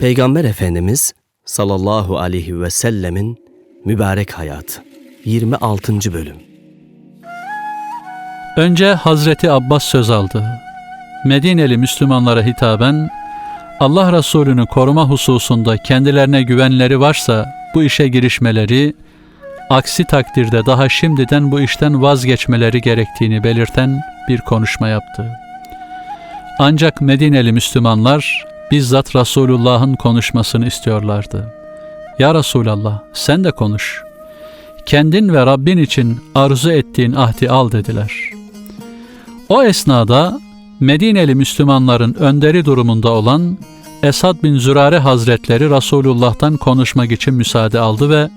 Peygamber Efendimiz sallallahu aleyhi ve sellemin mübarek hayatı 26. bölüm Önce Hazreti Abbas söz aldı. Medineli Müslümanlara hitaben Allah Resulü'nü koruma hususunda kendilerine güvenleri varsa bu işe girişmeleri, aksi takdirde daha şimdiden bu işten vazgeçmeleri gerektiğini belirten bir konuşma yaptı. Ancak Medineli Müslümanlar bizzat Resulullah'ın konuşmasını istiyorlardı. Ya Resulallah sen de konuş. Kendin ve Rabbin için arzu ettiğin ahdi al dediler. O esnada Medineli Müslümanların önderi durumunda olan Esad bin Zürare Hazretleri Resulullah'tan konuşmak için müsaade aldı ve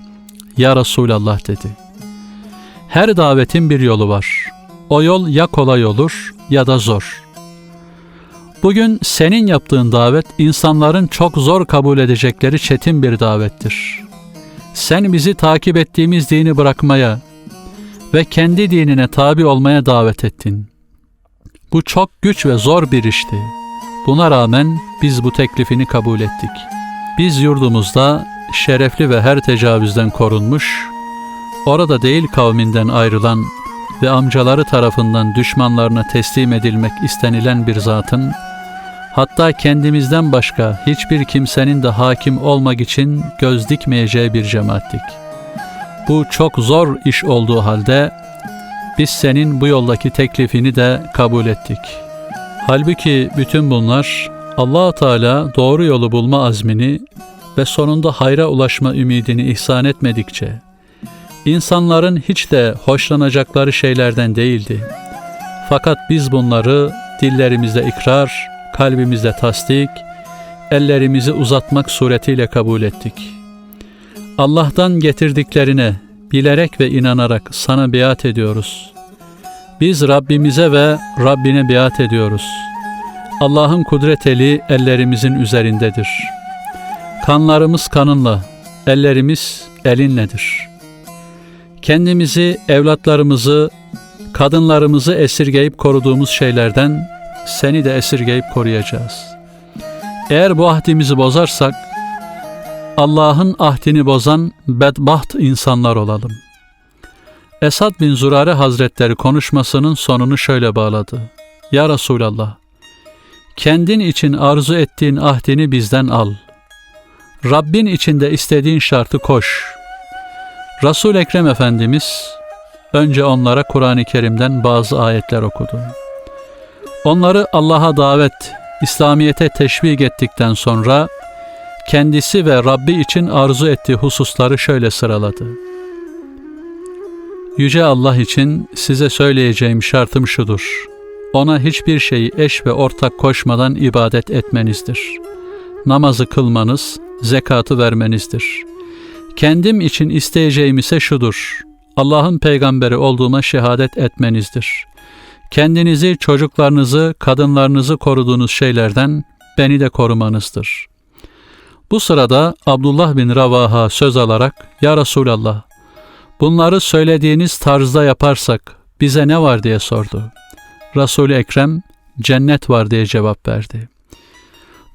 Ya Resulallah dedi. Her davetin bir yolu var. O yol ya kolay olur ya da zor. Bugün senin yaptığın davet insanların çok zor kabul edecekleri çetin bir davettir. Sen bizi takip ettiğimiz dini bırakmaya ve kendi dinine tabi olmaya davet ettin. Bu çok güç ve zor bir işti. Buna rağmen biz bu teklifini kabul ettik. Biz yurdumuzda şerefli ve her tecavüzden korunmuş, orada değil kavminden ayrılan ve amcaları tarafından düşmanlarına teslim edilmek istenilen bir zatın, hatta kendimizden başka hiçbir kimsenin de hakim olmak için göz dikmeyeceği bir cemaattik. Bu çok zor iş olduğu halde biz senin bu yoldaki teklifini de kabul ettik. Halbuki bütün bunlar allah Teala doğru yolu bulma azmini ve sonunda hayra ulaşma ümidini ihsan etmedikçe, insanların hiç de hoşlanacakları şeylerden değildi. Fakat biz bunları dillerimizde ikrar, kalbimizde tasdik, ellerimizi uzatmak suretiyle kabul ettik. Allah'tan getirdiklerine bilerek ve inanarak sana biat ediyoruz. Biz Rabbimize ve Rabbine biat ediyoruz. Allah'ın kudret eli ellerimizin üzerindedir. Kanlarımız kanınla, ellerimiz elinledir. Kendimizi, evlatlarımızı, kadınlarımızı esirgeyip koruduğumuz şeylerden seni de esirgeyip koruyacağız. Eğer bu ahdimizi bozarsak, Allah'ın ahdini bozan bedbaht insanlar olalım. Esad bin Zurare Hazretleri konuşmasının sonunu şöyle bağladı. Ya Resulallah, kendin için arzu ettiğin ahdini bizden al. Rabbin içinde istediğin şartı koş. Resul Ekrem Efendimiz önce onlara Kur'an-ı Kerim'den bazı ayetler okudu. Onları Allah'a davet, İslamiyete teşvik ettikten sonra kendisi ve Rabbi için arzu ettiği hususları şöyle sıraladı. Yüce Allah için size söyleyeceğim şartım şudur. Ona hiçbir şeyi eş ve ortak koşmadan ibadet etmenizdir. Namazı kılmanız, zekatı vermenizdir. Kendim için isteyeceğim ise şudur. Allah'ın peygamberi olduğuma şehadet etmenizdir. Kendinizi, çocuklarınızı, kadınlarınızı koruduğunuz şeylerden beni de korumanızdır. Bu sırada Abdullah bin Ravaha söz alarak, Ya Resulallah, bunları söylediğiniz tarzda yaparsak bize ne var diye sordu. Resul-i Ekrem, cennet var diye cevap verdi.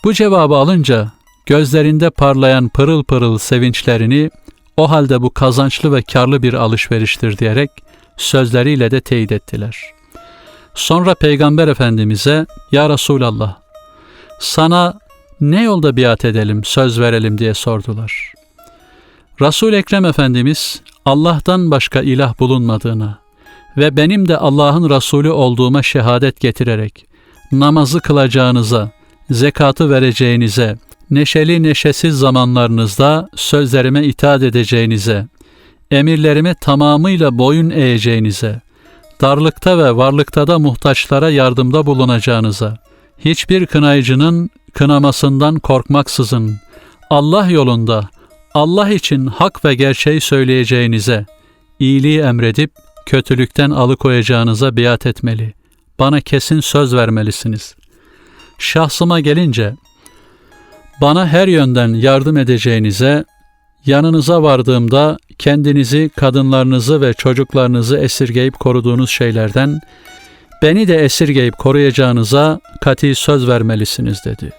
Bu cevabı alınca gözlerinde parlayan pırıl pırıl sevinçlerini o halde bu kazançlı ve karlı bir alışveriştir diyerek sözleriyle de teyit ettiler. Sonra Peygamber Efendimiz'e Ya Resulallah sana ne yolda biat edelim, söz verelim diye sordular. Resul Ekrem Efendimiz Allah'tan başka ilah bulunmadığına ve benim de Allah'ın Resulü olduğuma şehadet getirerek namazı kılacağınıza, zekatı vereceğinize, neşeli neşesiz zamanlarınızda sözlerime itaat edeceğinize, emirlerime tamamıyla boyun eğeceğinize, darlıkta ve varlıkta da muhtaçlara yardımda bulunacağınıza, hiçbir kınayıcının kınamasından korkmaksızın Allah yolunda Allah için hak ve gerçeği söyleyeceğinize, iyiliği emredip kötülükten alıkoyacağınıza biat etmeli. Bana kesin söz vermelisiniz. Şahsıma gelince, bana her yönden yardım edeceğinize, yanınıza vardığımda kendinizi, kadınlarınızı ve çocuklarınızı esirgeyip koruduğunuz şeylerden, beni de esirgeyip koruyacağınıza kati söz vermelisiniz dedi.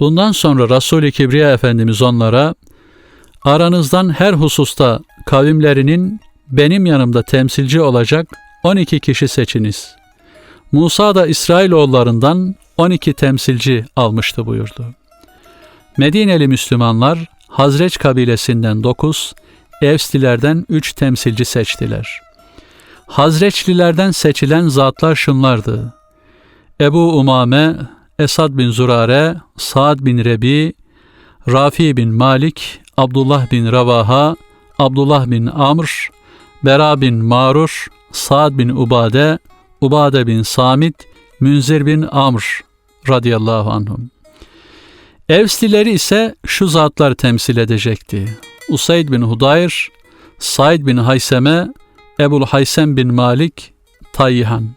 Bundan sonra Resul-i Kibriya Efendimiz onlara aranızdan her hususta kavimlerinin benim yanımda temsilci olacak 12 kişi seçiniz. Musa da İsrailoğullarından 12 temsilci almıştı buyurdu. Medineli Müslümanlar Hazreç kabilesinden 9, Evslilerden 3 temsilci seçtiler. Hazreçlilerden seçilen zatlar şunlardı. Ebu Umame, Esad bin Zurare, Saad bin Rebi, Rafi bin Malik, Abdullah bin Ravaha, Abdullah bin Amr, Bera bin Marur, Saad bin Ubade, Ubade bin Samit, Münzir bin Amr radıyallahu anhum. Evslileri ise şu zatlar temsil edecekti. Usayd bin Hudayr, Said bin Hayseme, Ebul Haysem bin Malik, Tayyihan.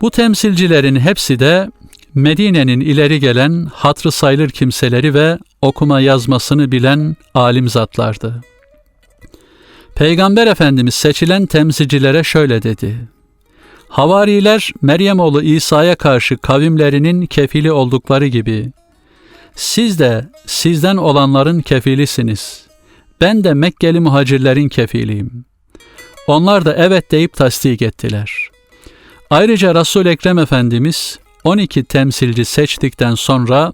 Bu temsilcilerin hepsi de Medine'nin ileri gelen hatrı sayılır kimseleri ve okuma yazmasını bilen alim zatlardı. Peygamber Efendimiz seçilen temsilcilere şöyle dedi. Havariler Meryem oğlu İsa'ya karşı kavimlerinin kefili oldukları gibi siz de sizden olanların kefilisiniz. Ben de Mekkeli muhacirlerin kefiliyim. Onlar da evet deyip tasdik ettiler. Ayrıca Resul Ekrem Efendimiz 12 temsilci seçtikten sonra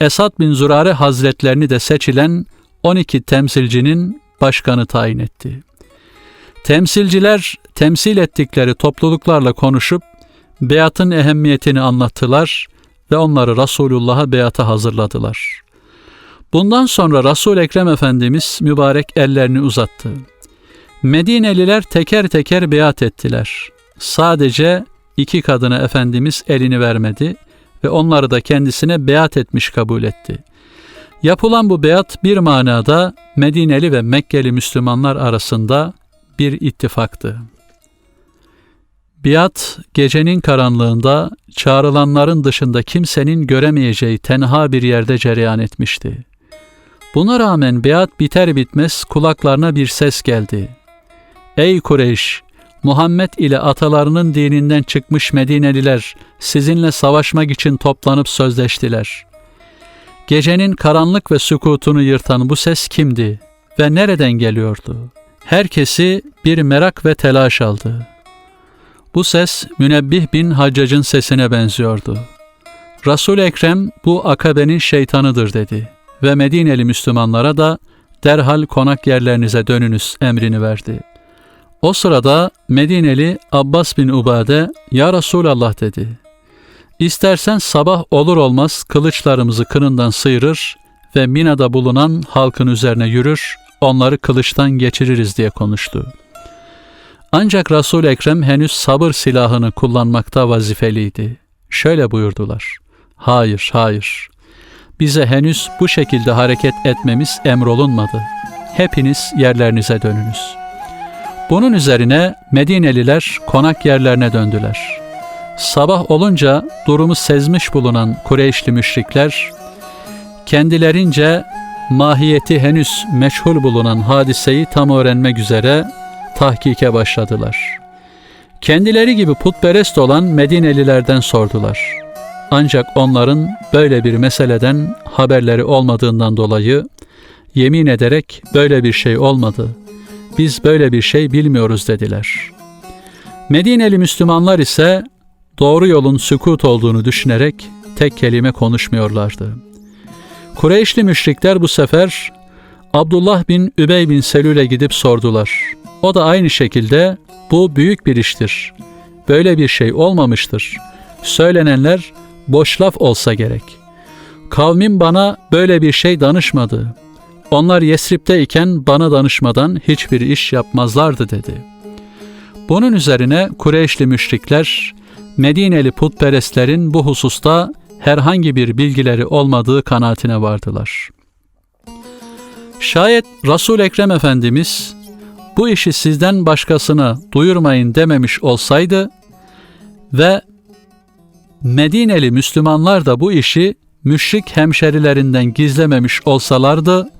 Esad bin Zurare Hazretlerini de seçilen 12 temsilcinin başkanı tayin etti. Temsilciler temsil ettikleri topluluklarla konuşup beyatın ehemmiyetini anlattılar ve onları Resulullah'a beyata hazırladılar. Bundan sonra Resul Ekrem Efendimiz mübarek ellerini uzattı. Medineliler teker teker beyat ettiler. Sadece iki kadına Efendimiz elini vermedi ve onları da kendisine beyat etmiş kabul etti. Yapılan bu beyat bir manada Medineli ve Mekkeli Müslümanlar arasında bir ittifaktı. Biat gecenin karanlığında çağrılanların dışında kimsenin göremeyeceği tenha bir yerde cereyan etmişti. Buna rağmen biat biter bitmez kulaklarına bir ses geldi. Ey Kureyş! Muhammed ile atalarının dininden çıkmış Medineliler sizinle savaşmak için toplanıp sözleştiler. Gecenin karanlık ve sükutunu yırtan bu ses kimdi ve nereden geliyordu? Herkesi bir merak ve telaş aldı. Bu ses Münebbih bin Haccac'ın sesine benziyordu. resul Ekrem bu akabenin şeytanıdır dedi ve Medineli Müslümanlara da derhal konak yerlerinize dönünüz emrini verdi. O sırada Medineli Abbas bin Ubade, Ya Resulallah dedi. İstersen sabah olur olmaz kılıçlarımızı kınından sıyırır ve Mina'da bulunan halkın üzerine yürür, onları kılıçtan geçiririz diye konuştu. Ancak Resul Ekrem henüz sabır silahını kullanmakta vazifeliydi. Şöyle buyurdular. Hayır, hayır. Bize henüz bu şekilde hareket etmemiz emrolunmadı. Hepiniz yerlerinize dönünüz.'' Bunun üzerine Medineliler konak yerlerine döndüler. Sabah olunca durumu sezmiş bulunan Kureyşli müşrikler kendilerince mahiyeti henüz meşhur bulunan hadiseyi tam öğrenmek üzere tahkike başladılar. Kendileri gibi putperest olan Medinelilerden sordular. Ancak onların böyle bir meseleden haberleri olmadığından dolayı yemin ederek böyle bir şey olmadı biz böyle bir şey bilmiyoruz dediler. Medineli Müslümanlar ise doğru yolun sükut olduğunu düşünerek tek kelime konuşmuyorlardı. Kureyşli müşrikler bu sefer Abdullah bin Übey bin Selül'e gidip sordular. O da aynı şekilde bu büyük bir iştir. Böyle bir şey olmamıştır. Söylenenler boş laf olsa gerek. Kavmim bana böyle bir şey danışmadı. Onlar Yesrib'de iken bana danışmadan hiçbir iş yapmazlardı dedi. Bunun üzerine Kureyşli müşrikler Medineli putperestlerin bu hususta herhangi bir bilgileri olmadığı kanaatine vardılar. Şayet Resul Ekrem Efendimiz bu işi sizden başkasına duyurmayın dememiş olsaydı ve Medineli Müslümanlar da bu işi müşrik hemşerilerinden gizlememiş olsalardı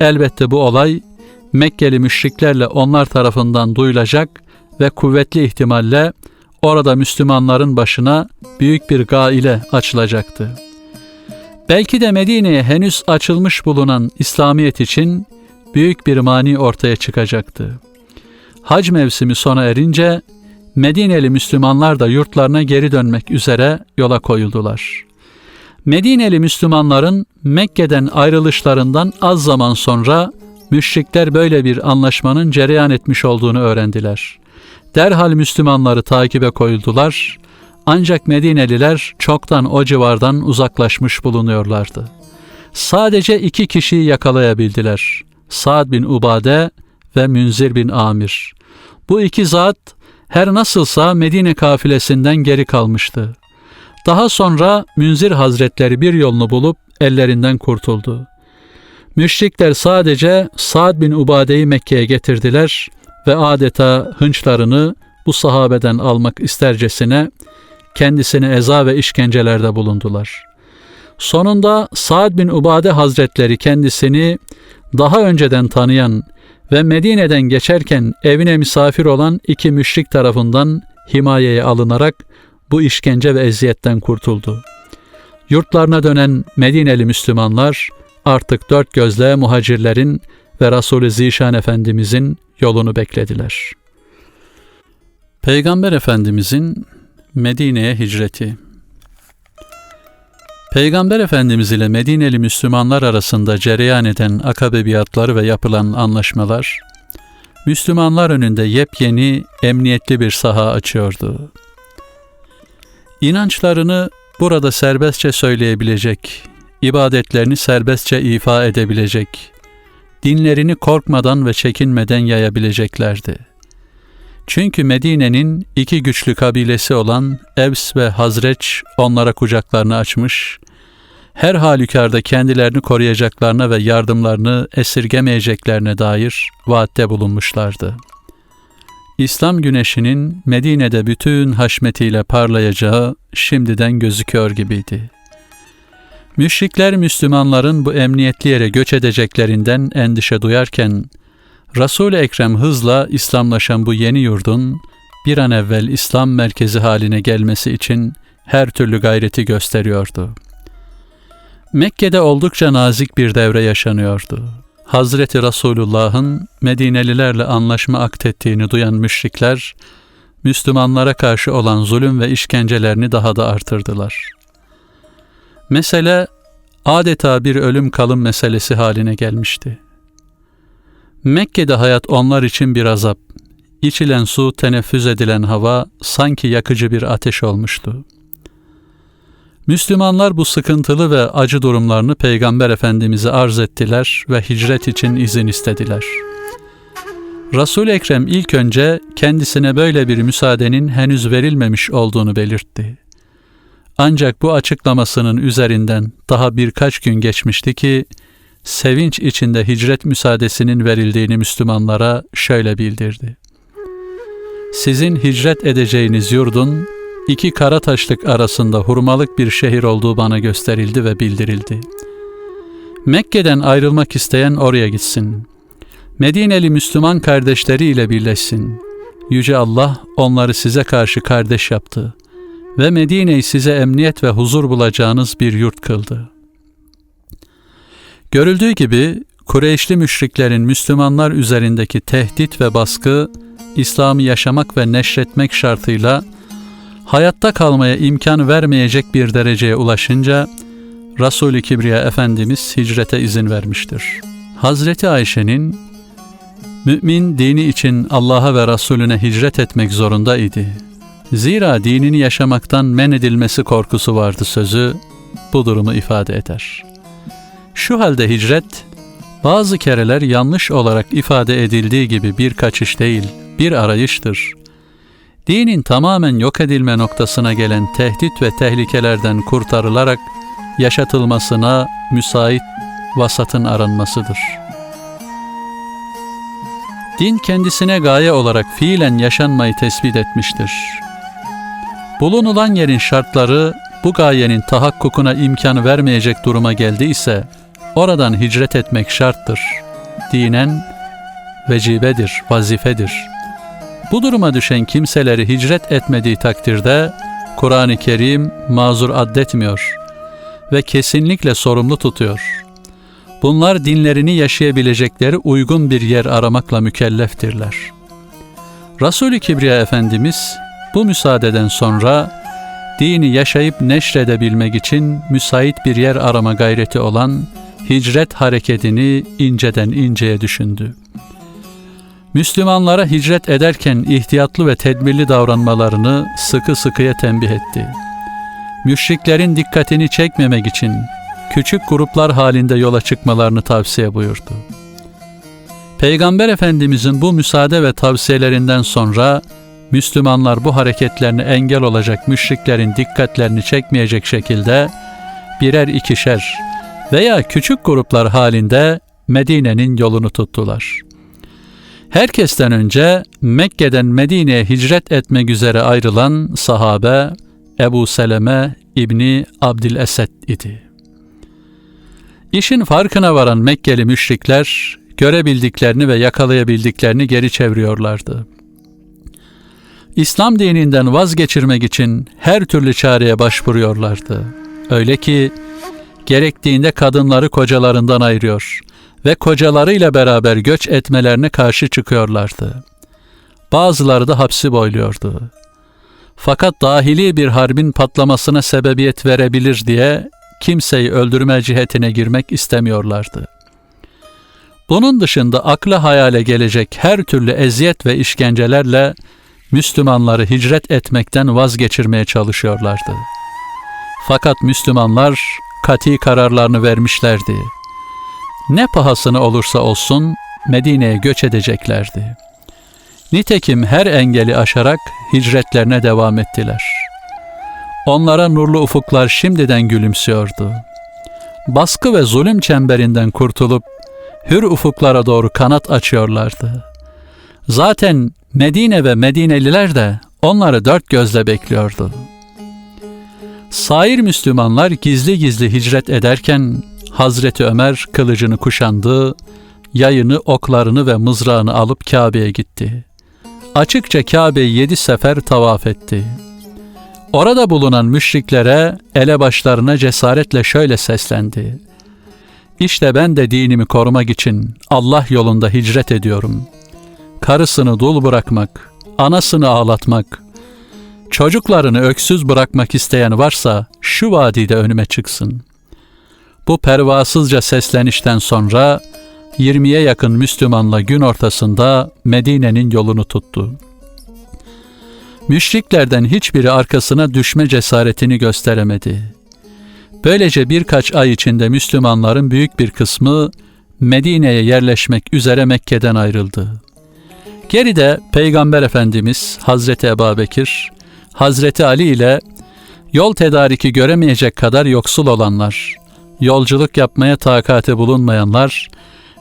Elbette bu olay Mekkeli müşriklerle onlar tarafından duyulacak ve kuvvetli ihtimalle orada Müslümanların başına büyük bir gaile açılacaktı. Belki de Medine'ye henüz açılmış bulunan İslamiyet için büyük bir mani ortaya çıkacaktı. Hac mevsimi sona erince Medineli Müslümanlar da yurtlarına geri dönmek üzere yola koyuldular. Medineli Müslümanların Mekke'den ayrılışlarından az zaman sonra müşrikler böyle bir anlaşmanın cereyan etmiş olduğunu öğrendiler. Derhal Müslümanları takibe koyuldular. Ancak Medineliler çoktan o civardan uzaklaşmış bulunuyorlardı. Sadece iki kişiyi yakalayabildiler. Sa'd bin Ubade ve Münzir bin Amir. Bu iki zat her nasılsa Medine kafilesinden geri kalmıştı. Daha sonra Münzir Hazretleri bir yolunu bulup ellerinden kurtuldu. Müşrikler sadece Sa'd bin Ubade'yi Mekke'ye getirdiler ve adeta hınçlarını bu sahabeden almak istercesine kendisine eza ve işkencelerde bulundular. Sonunda Sa'd bin Ubade Hazretleri kendisini daha önceden tanıyan ve Medine'den geçerken evine misafir olan iki müşrik tarafından himayeye alınarak bu işkence ve eziyetten kurtuldu. Yurtlarına dönen Medineli Müslümanlar artık dört gözle muhacirlerin ve Resulü Zişan Efendimizin yolunu beklediler. Peygamber Efendimizin Medine'ye hicreti Peygamber Efendimiz ile Medineli Müslümanlar arasında cereyan eden akabe ve yapılan anlaşmalar, Müslümanlar önünde yepyeni, emniyetli bir saha açıyordu. İnançlarını burada serbestçe söyleyebilecek, ibadetlerini serbestçe ifa edebilecek, dinlerini korkmadan ve çekinmeden yayabileceklerdi. Çünkü Medine'nin iki güçlü kabilesi olan Evs ve Hazreç onlara kucaklarını açmış, her halükarda kendilerini koruyacaklarına ve yardımlarını esirgemeyeceklerine dair vaatte bulunmuşlardı. İslam güneşinin Medine'de bütün haşmetiyle parlayacağı şimdiden gözüküyor gibiydi. Müşrikler Müslümanların bu emniyetli yere göç edeceklerinden endişe duyarken, Resul-i Ekrem hızla İslamlaşan bu yeni yurdun bir an evvel İslam merkezi haline gelmesi için her türlü gayreti gösteriyordu. Mekke'de oldukça nazik bir devre yaşanıyordu. Hazreti Resulullah'ın Medinelilerle anlaşma aktettiğini duyan müşrikler, Müslümanlara karşı olan zulüm ve işkencelerini daha da artırdılar. Mesele adeta bir ölüm kalım meselesi haline gelmişti. Mekke'de hayat onlar için bir azap. İçilen su, teneffüs edilen hava sanki yakıcı bir ateş olmuştu. Müslümanlar bu sıkıntılı ve acı durumlarını Peygamber Efendimiz'e arz ettiler ve hicret için izin istediler. resul Ekrem ilk önce kendisine böyle bir müsaadenin henüz verilmemiş olduğunu belirtti. Ancak bu açıklamasının üzerinden daha birkaç gün geçmişti ki sevinç içinde hicret müsaadesinin verildiğini Müslümanlara şöyle bildirdi. Sizin hicret edeceğiniz yurdun iki kara taşlık arasında hurmalık bir şehir olduğu bana gösterildi ve bildirildi. Mekke'den ayrılmak isteyen oraya gitsin. Medineli Müslüman kardeşleriyle birleşsin. Yüce Allah onları size karşı kardeş yaptı ve Medine'yi size emniyet ve huzur bulacağınız bir yurt kıldı. Görüldüğü gibi Kureyşli müşriklerin Müslümanlar üzerindeki tehdit ve baskı, İslam'ı yaşamak ve neşretmek şartıyla hayatta kalmaya imkan vermeyecek bir dereceye ulaşınca Resul-i Kibriya Efendimiz hicrete izin vermiştir. Hazreti Ayşe'nin mümin dini için Allah'a ve Resulüne hicret etmek zorunda idi. Zira dinini yaşamaktan men edilmesi korkusu vardı sözü bu durumu ifade eder. Şu halde hicret, bazı kereler yanlış olarak ifade edildiği gibi bir kaçış değil, bir arayıştır. Dinin tamamen yok edilme noktasına gelen tehdit ve tehlikelerden kurtarılarak yaşatılmasına müsait vasatın aranmasıdır. Din kendisine gaye olarak fiilen yaşanmayı tespit etmiştir. Bulunulan yerin şartları bu gayenin tahakkukuna imkan vermeyecek duruma geldiyse, oradan hicret etmek şarttır. Dinen vecibedir, vazifedir. Bu duruma düşen kimseleri hicret etmediği takdirde Kur'an-ı Kerim mazur addetmiyor ve kesinlikle sorumlu tutuyor. Bunlar dinlerini yaşayabilecekleri uygun bir yer aramakla mükelleftirler. Resul-i Kibriya Efendimiz bu müsaadeden sonra dini yaşayıp neşredebilmek için müsait bir yer arama gayreti olan hicret hareketini inceden inceye düşündü. Müslümanlara hicret ederken ihtiyatlı ve tedbirli davranmalarını sıkı sıkıya tembih etti. Müşriklerin dikkatini çekmemek için küçük gruplar halinde yola çıkmalarını tavsiye buyurdu. Peygamber Efendimizin bu müsaade ve tavsiyelerinden sonra Müslümanlar bu hareketlerine engel olacak müşriklerin dikkatlerini çekmeyecek şekilde birer ikişer veya küçük gruplar halinde Medine'nin yolunu tuttular. Herkesten önce Mekke'den Medine'ye hicret etmek üzere ayrılan sahabe Ebu Seleme İbni Abdülesed idi. İşin farkına varan Mekkeli müşrikler görebildiklerini ve yakalayabildiklerini geri çeviriyorlardı. İslam dininden vazgeçirmek için her türlü çareye başvuruyorlardı. Öyle ki gerektiğinde kadınları kocalarından ayırıyor ve kocalarıyla beraber göç etmelerine karşı çıkıyorlardı. Bazıları da hapsi boyluyordu. Fakat dahili bir harbin patlamasına sebebiyet verebilir diye kimseyi öldürme cihetine girmek istemiyorlardı. Bunun dışında akla hayale gelecek her türlü eziyet ve işkencelerle Müslümanları hicret etmekten vazgeçirmeye çalışıyorlardı. Fakat Müslümanlar kati kararlarını vermişlerdi. Ne pahasına olursa olsun Medine'ye göç edeceklerdi. Nitekim her engeli aşarak hicretlerine devam ettiler. Onlara nurlu ufuklar şimdiden gülümsüyordu. Baskı ve zulüm çemberinden kurtulup hür ufuklara doğru kanat açıyorlardı. Zaten Medine ve Medineliler de onları dört gözle bekliyordu. Sair Müslümanlar gizli gizli hicret ederken Hazreti Ömer kılıcını kuşandı, yayını, oklarını ve mızrağını alıp Kabe'ye gitti. Açıkça Kabe'yi yedi sefer tavaf etti. Orada bulunan müşriklere, elebaşlarına cesaretle şöyle seslendi. İşte ben de dinimi korumak için Allah yolunda hicret ediyorum. Karısını dul bırakmak, anasını ağlatmak, çocuklarını öksüz bırakmak isteyen varsa şu vadide önüme çıksın. Bu pervasızca seslenişten sonra 20'ye yakın Müslümanla gün ortasında Medine'nin yolunu tuttu. Müşriklerden hiçbiri arkasına düşme cesaretini gösteremedi. Böylece birkaç ay içinde Müslümanların büyük bir kısmı Medine'ye yerleşmek üzere Mekke'den ayrıldı. Geride Peygamber Efendimiz Hazreti Ebubekir, Hazreti Ali ile yol tedariki göremeyecek kadar yoksul olanlar, yolculuk yapmaya takati bulunmayanlar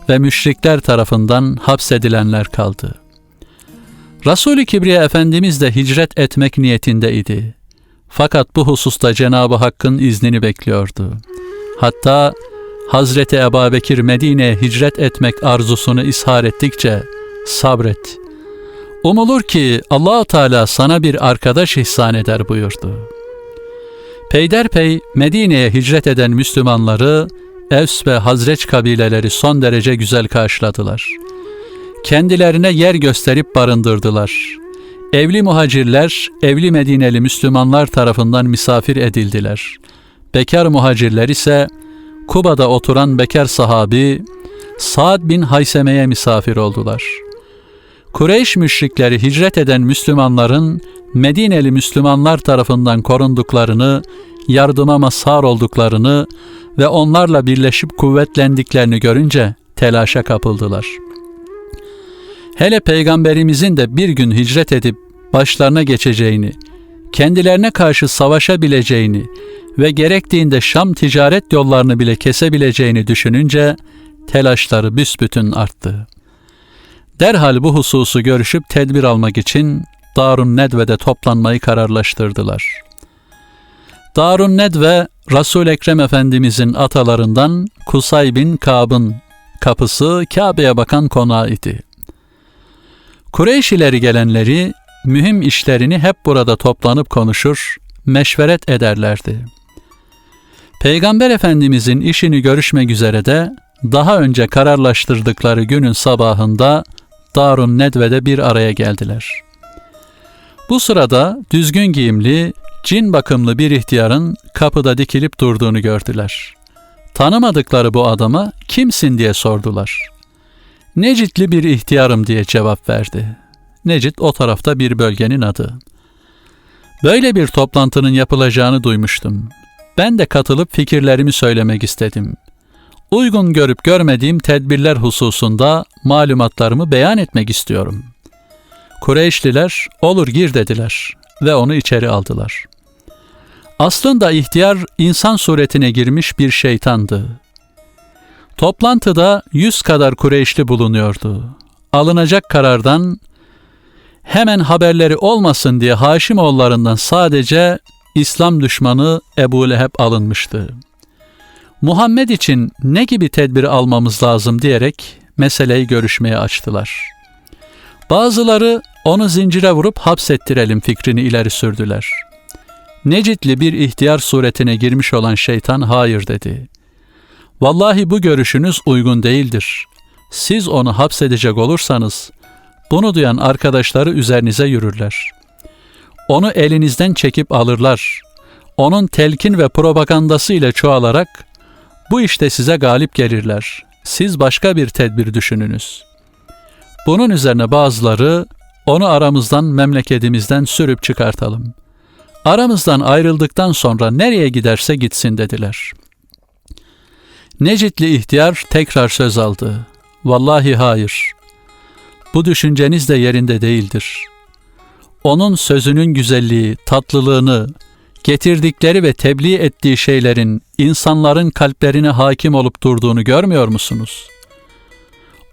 ve müşrikler tarafından hapsedilenler kaldı. Resul-i Kibriya Efendimiz de hicret etmek niyetindeydi. Fakat bu hususta Cenab-ı Hakk'ın iznini bekliyordu. Hatta Hazreti Ebubekir Medine'ye hicret etmek arzusunu ishar ettikçe sabret. Umulur ki allah Teala sana bir arkadaş ihsan eder buyurdu. Peyderpey Medine'ye hicret eden Müslümanları Evs ve Hazreç kabileleri son derece güzel karşıladılar. Kendilerine yer gösterip barındırdılar. Evli muhacirler, evli Medineli Müslümanlar tarafından misafir edildiler. Bekar muhacirler ise Kuba'da oturan bekar sahabi Sa'd bin Hayseme'ye misafir oldular. Kureyş müşrikleri hicret eden Müslümanların Medineli Müslümanlar tarafından korunduklarını, yardıma mazhar olduklarını ve onlarla birleşip kuvvetlendiklerini görünce telaşa kapıldılar. Hele peygamberimizin de bir gün hicret edip başlarına geçeceğini, kendilerine karşı savaşabileceğini ve gerektiğinde Şam ticaret yollarını bile kesebileceğini düşününce telaşları büsbütün arttı. Derhal bu hususu görüşüp tedbir almak için Darun Nedve'de toplanmayı kararlaştırdılar. Darun Nedve, Resul Ekrem Efendimizin atalarından Kusay bin Kab'ın kapısı Kabe'ye bakan konağı idi. Kureyş ileri gelenleri mühim işlerini hep burada toplanıp konuşur, meşveret ederlerdi. Peygamber Efendimizin işini görüşmek üzere de daha önce kararlaştırdıkları günün sabahında Darun Nedve'de bir araya geldiler. Bu sırada düzgün giyimli, cin bakımlı bir ihtiyarın kapıda dikilip durduğunu gördüler. Tanımadıkları bu adama kimsin diye sordular. Necitli bir ihtiyarım diye cevap verdi. Necit o tarafta bir bölgenin adı. Böyle bir toplantının yapılacağını duymuştum. Ben de katılıp fikirlerimi söylemek istedim. Uygun görüp görmediğim tedbirler hususunda malumatlarımı beyan etmek istiyorum. Kureyşliler olur gir dediler ve onu içeri aldılar. Aslında ihtiyar insan suretine girmiş bir şeytandı. Toplantıda yüz kadar Kureyşli bulunuyordu. Alınacak karardan hemen haberleri olmasın diye Haşimoğullarından sadece İslam düşmanı Ebu Leheb alınmıştı. Muhammed için ne gibi tedbir almamız lazım diyerek meseleyi görüşmeye açtılar. Bazıları onu zincire vurup hapsettirelim fikrini ileri sürdüler. Necitli bir ihtiyar suretine girmiş olan şeytan hayır dedi. Vallahi bu görüşünüz uygun değildir. Siz onu hapsedecek olursanız bunu duyan arkadaşları üzerinize yürürler. Onu elinizden çekip alırlar. Onun telkin ve propagandası ile çoğalarak bu işte size galip gelirler. Siz başka bir tedbir düşününüz. Bunun üzerine bazıları onu aramızdan memleketimizden sürüp çıkartalım. Aramızdan ayrıldıktan sonra nereye giderse gitsin dediler. Necitli ihtiyar tekrar söz aldı. Vallahi hayır. Bu düşünceniz de yerinde değildir. Onun sözünün güzelliği, tatlılığını, getirdikleri ve tebliğ ettiği şeylerin insanların kalplerine hakim olup durduğunu görmüyor musunuz?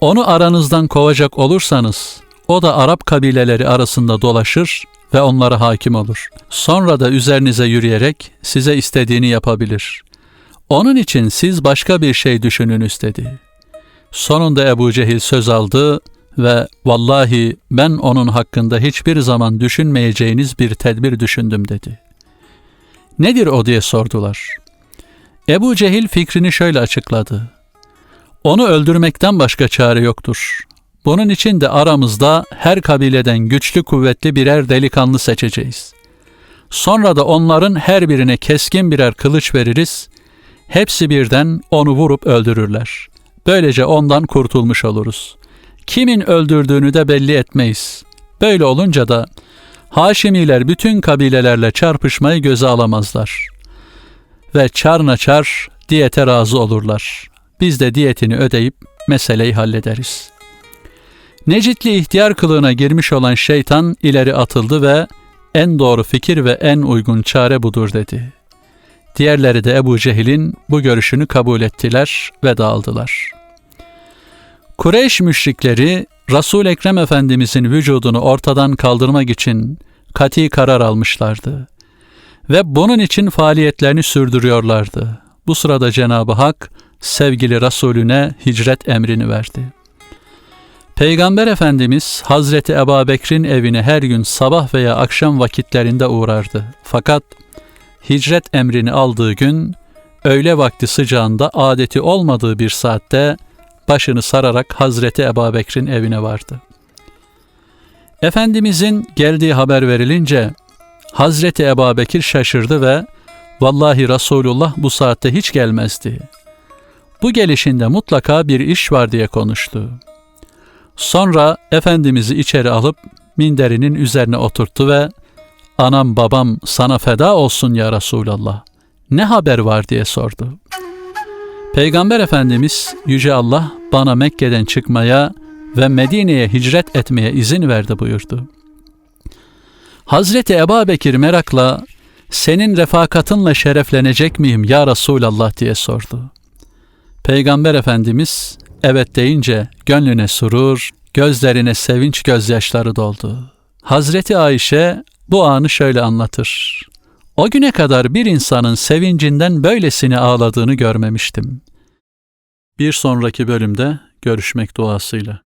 Onu aranızdan kovacak olursanız, o da Arap kabileleri arasında dolaşır ve onlara hakim olur. Sonra da üzerinize yürüyerek size istediğini yapabilir. Onun için siz başka bir şey düşününüz dedi. Sonunda Ebu Cehil söz aldı ve vallahi ben onun hakkında hiçbir zaman düşünmeyeceğiniz bir tedbir düşündüm dedi. Nedir o diye sordular. Ebu Cehil fikrini şöyle açıkladı. Onu öldürmekten başka çare yoktur. Bunun için de aramızda her kabileden güçlü kuvvetli birer delikanlı seçeceğiz. Sonra da onların her birine keskin birer kılıç veririz. Hepsi birden onu vurup öldürürler. Böylece ondan kurtulmuş oluruz. Kimin öldürdüğünü de belli etmeyiz. Böyle olunca da Haşimiler bütün kabilelerle çarpışmayı göze alamazlar. Ve çar diyete razı olurlar. Biz de diyetini ödeyip meseleyi hallederiz. Necitli ihtiyar kılığına girmiş olan şeytan ileri atıldı ve en doğru fikir ve en uygun çare budur dedi. Diğerleri de Ebu Cehil'in bu görüşünü kabul ettiler ve dağıldılar. Kureyş müşrikleri Resul Ekrem Efendimizin vücudunu ortadan kaldırmak için kati karar almışlardı ve bunun için faaliyetlerini sürdürüyorlardı. Bu sırada Cenab-ı Hak sevgili Resulüne hicret emrini verdi. Peygamber Efendimiz Hazreti Ebu Bekir'in evine her gün sabah veya akşam vakitlerinde uğrardı. Fakat hicret emrini aldığı gün öğle vakti sıcağında adeti olmadığı bir saatte başını sararak Hazreti Ebu Bekir'in evine vardı. Efendimizin geldiği haber verilince Hazreti Ebu Bekir şaşırdı ve vallahi Resulullah bu saatte hiç gelmezdi. Bu gelişinde mutlaka bir iş var diye konuştu. Sonra Efendimiz'i içeri alıp minderinin üzerine oturttu ve anam babam sana feda olsun ya Resulallah. Ne haber var diye sordu. Peygamber Efendimiz Yüce Allah bana Mekke'den çıkmaya ve Medine'ye hicret etmeye izin verdi buyurdu. Hazreti Ebu Bekir merakla senin refakatınla şereflenecek miyim ya Resulallah diye sordu. Peygamber Efendimiz evet deyince gönlüne surur, gözlerine sevinç gözyaşları doldu. Hazreti Ayşe bu anı şöyle anlatır. O güne kadar bir insanın sevincinden böylesini ağladığını görmemiştim. Bir sonraki bölümde görüşmek duasıyla.